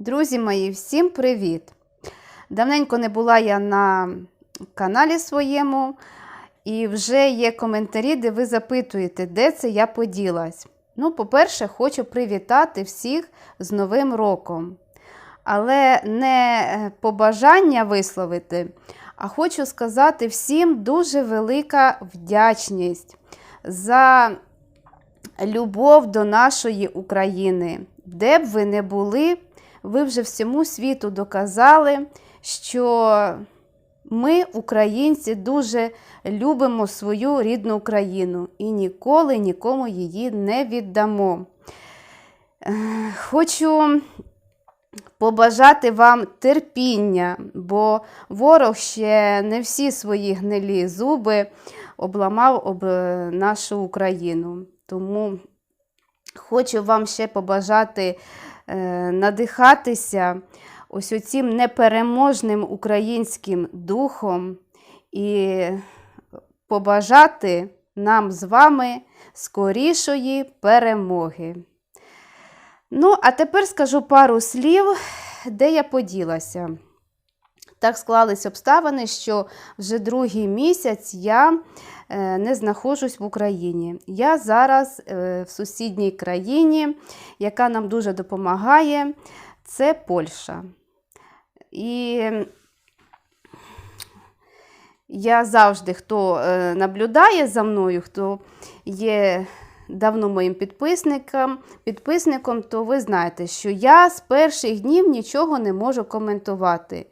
Друзі мої, всім привіт! Давненько не була я на каналі своєму, і вже є коментарі, де ви запитуєте, де це я поділась. Ну, по-перше, хочу привітати всіх з Новим роком. Але не е, побажання висловити, а хочу сказати всім дуже велика вдячність за любов до нашої України. Де б ви не були, ви вже всьому світу доказали, що ми, українці, дуже любимо свою рідну Україну і ніколи нікому її не віддамо. Хочу побажати вам терпіння, бо ворог ще не всі свої гнилі зуби обламав об е, нашу Україну. Тому хочу вам ще побажати надихатися ось оцім непереможним українським духом і побажати нам з вами скорішої перемоги. Ну, а тепер скажу пару слів, де я поділася. Так склались обставини, що вже другий місяць я е, не знаходжусь в Україні. Я зараз е, в сусідній країні, яка нам дуже допомагає, це Польща. І я завжди, хто е, наблюдає за мною, хто є давно моїм підписником, підписником, то ви знаєте, що я з перших днів нічого не можу коментувати.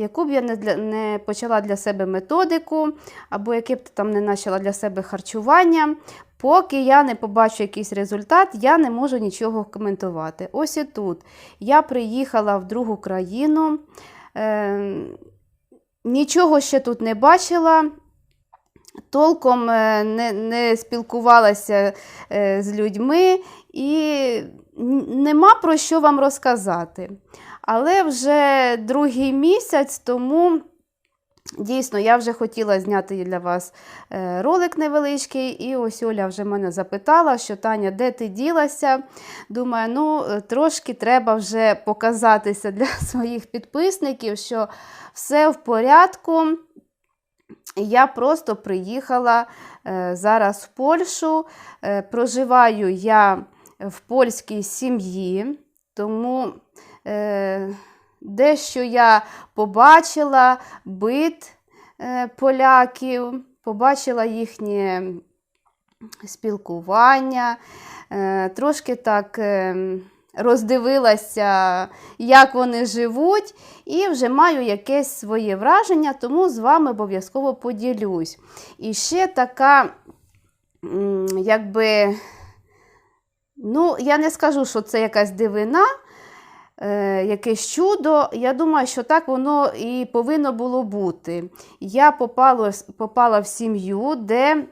Яку б я не, для, не почала для себе методику, або яке б там не почала для себе харчування, поки я не побачу якийсь результат, я не можу нічого коментувати. Ось і тут. Я приїхала в другу країну, е, нічого ще тут не бачила. Толком е, не, не спілкувалася е, з людьми і нема про що вам розказати. Але вже другий місяць тому дійсно я вже хотіла зняти для вас е, ролик невеличкий, і ось Оля вже мене запитала, що Таня, де ти ділася? Думаю, ну трошки треба вже показатися для своїх підписників, що все в порядку. Я просто приїхала е, зараз в Польщу. Е, проживаю я в польській сім'ї, тому е, дещо я побачила бит е, поляків, побачила їхнє спілкування, е, трошки так. Е, роздивилася, як вони живуть, і вже маю якесь своє враження, тому з вами обов'язково поділюсь. І ще така, якби, ну, я не скажу, що це якась дивина. Е, Якесь чудо, я думаю, що так воно і повинно було бути. Я попала, попала в сім'ю, де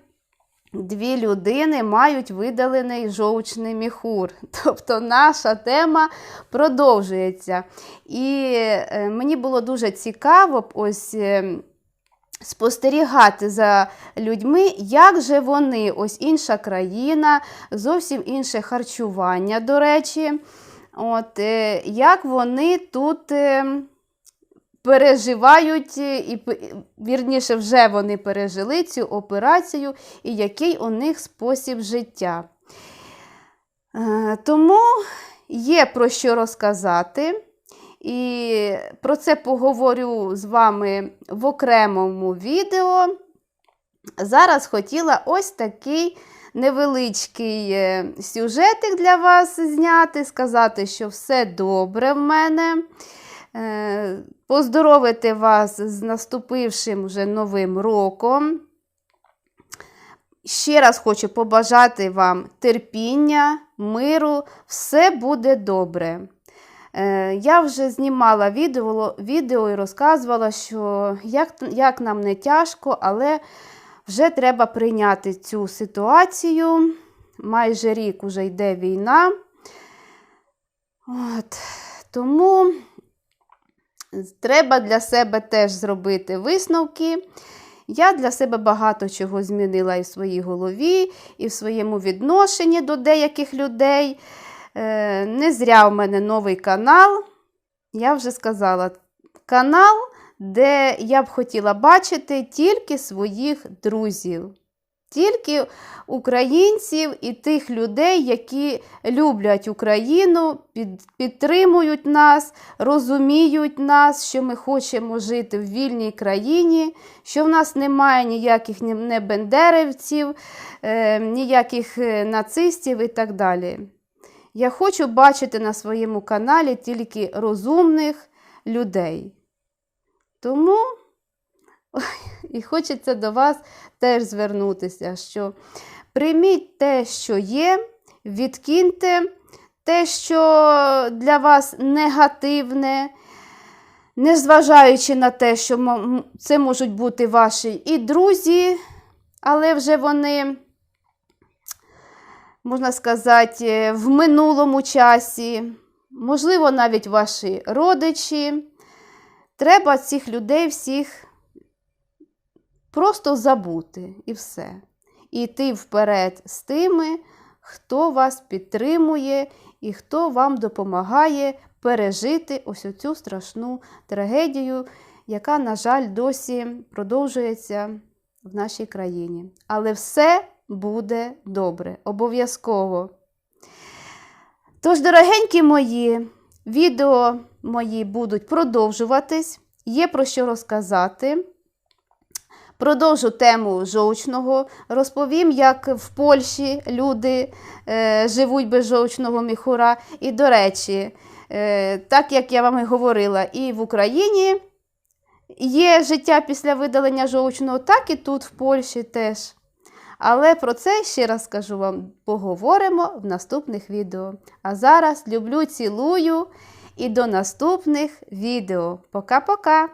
Дві людини мають видалений жовчний міхур. Тобто наша тема продовжується. І е, мені було дуже цікаво ось е, спостерігати за людьми, як же вони, ось інша країна, зовсім інше харчування, до речі, от, е, як вони тут. е, переживають, і вірніше, вже вони пережили цю операцію, і який у них спосіб життя. Е, Тому є про що розказати. І про це поговорю з вами в окремому відео. Зараз хотіла ось такий невеличкий е, сюжетик для вас зняти, сказати, що все добре в мене. Е, Поздоровити вас з наступившим вже новим роком. Ще раз хочу побажати вам терпіння, миру, все буде добре. Е, Я вже знімала відео відео і розказувала, що як, як нам не тяжко, але вже треба прийняти цю ситуацію. Майже рік уже йде війна. От. Тому треба для себе теж зробити висновки. Я для себе багато чого змінила і в своїй голові, і в своєму відношенні до деяких людей. Е, Не зря в мене новий канал. я вже сказала, канал, де я б хотіла бачити тільки своїх друзів, тільки українців і тих людей, які люблять Україну, під, підтримують нас, розуміють нас, що ми хочемо жити в вільній країні, що в нас немає ніяких ні- не бендерівців, е, ніяких е, нацистів і так далі. Я хочу бачити на своєму каналі тільки розумних людей. Тому і хочеться до вас теж звернутися, що прийміть те, що є, відкиньте те, що для вас негативне, незважаючи на те, що це можуть бути ваші і друзі, але вже вони можна сказати, в минулому часі, можливо, навіть ваші родичі. Треба цих людей всіх просто забути і все. І йти вперед з тими, хто вас підтримує і хто вам допомагає пережити ось цю страшну трагедію, яка, на жаль, досі продовжується в нашій країні. Але все буде добре, обов'язково. Тож, дорогенькі мої, відео мої будуть продовжуватись, є про що розказати. Продовжу тему жовчного, розповім, як в Польщі люди е, живуть без жовчного міхура. І, до речі, е, так як я вам і говорила, і в Україні є життя після видалення жовчного, так і тут, в Польщі теж. Але про це ще раз скажу вам, поговоримо в наступних відео. А зараз люблю, цілую і до наступних відео. Пока-пока!